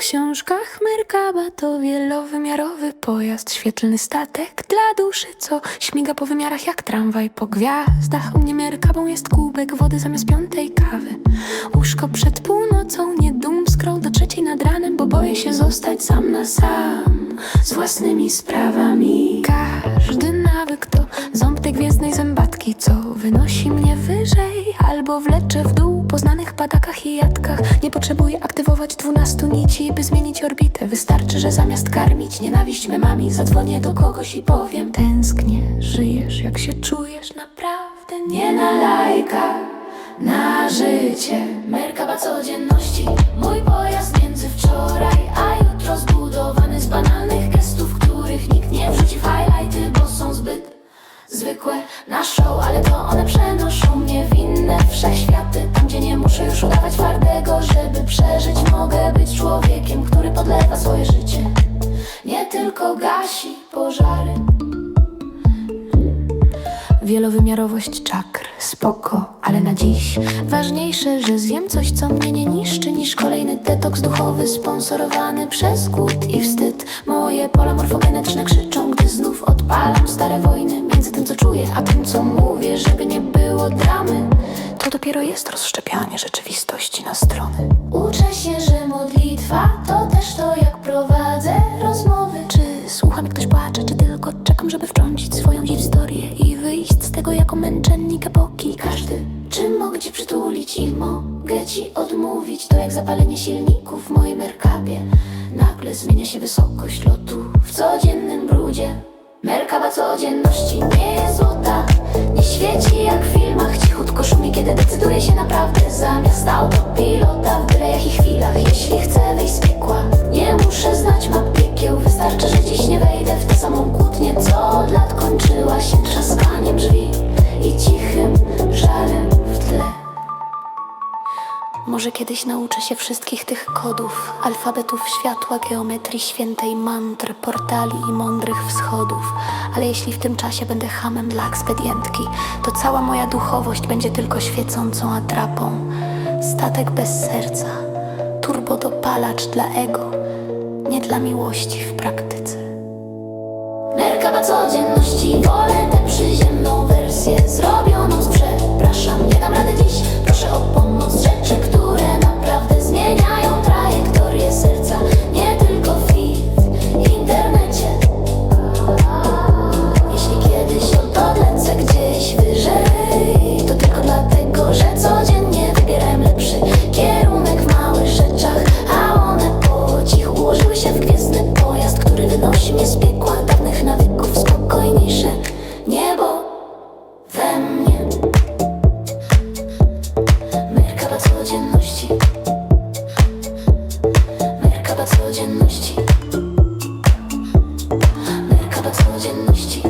książkach Merkaba to wielowymiarowy pojazd, świetlny statek dla duszy, co śmiga po wymiarach jak tramwaj po gwiazdach. U mnie Merkabą jest kubek wody zamiast piątej kawy. Łóżko przed północą, nie dum do trzeciej nad ranem, bo boję się zostać sam na sam z własnymi sprawami. Każdy nawyk to co wynosi mnie wyżej albo wlecze w dół po znanych padakach i jadkach. Nie potrzebuję aktywować dwunastu nici, by zmienić orbitę. Wystarczy, że zamiast karmić nienawiść memami, zadzwonię do kogoś i powiem: Tęsknię, żyjesz, jak się czujesz, naprawdę nie na lajka. Na życie, Merkaba codzienności Mój pojazd między wczoraj a na show Ale to one przenoszą mnie w inne wszechświaty. Tam gdzie nie muszę już udawać twardego Żeby przeżyć mogę być człowiekiem Który podlewa swoje życie. Nie tylko gasi pożary. Wielowymiarowość czakr, spoko, ale na dziś Ważniejsze, że zjem coś, co mnie nie niszczy Niż kolejny detoks duchowy sponsorowany przez głód i wstyd. Moje pola morfogenetyczne krzyczą, żeby nie było dramy. To dopiero jest rozszczepianie rzeczywistości na strony. Uczę się, że modlitwa to też to, jak prowadzę rozmowy. Czy słucham, jak ktoś płacze, czy tylko czekam, żeby wtrącić swoją historię I wyjść z tego jako męczennik epoki? Każdy, czym mogę ci przytulić i mogę ci odmówić To jak zapalenie silników w moim merkabie. Nagle zmienia się wysokość lotu w codziennym brudzie. Merkaba codzienności nie jest złota kończyła się trzaskaniem drzwi I cichym żalem w tle może kiedyś nauczę się wszystkich tych kodów, alfabetów światła, geometrii świętej, mantr, portali i mądrych wschodów. Ale jeśli w tym czasie będę hamem dla ekspedientki, to cała moja duchowość będzie tylko świecącą atrapą. Statek bez serca, turbodopalacz dla ego, nie dla miłości w praktyce. Merkaba codzienności, wolę tę przyziemną wersję Zrobioną z przepraszam, nie dam rady dziś. Proszę o codzienności. Merkaba codzienności. Merkaba codzienności.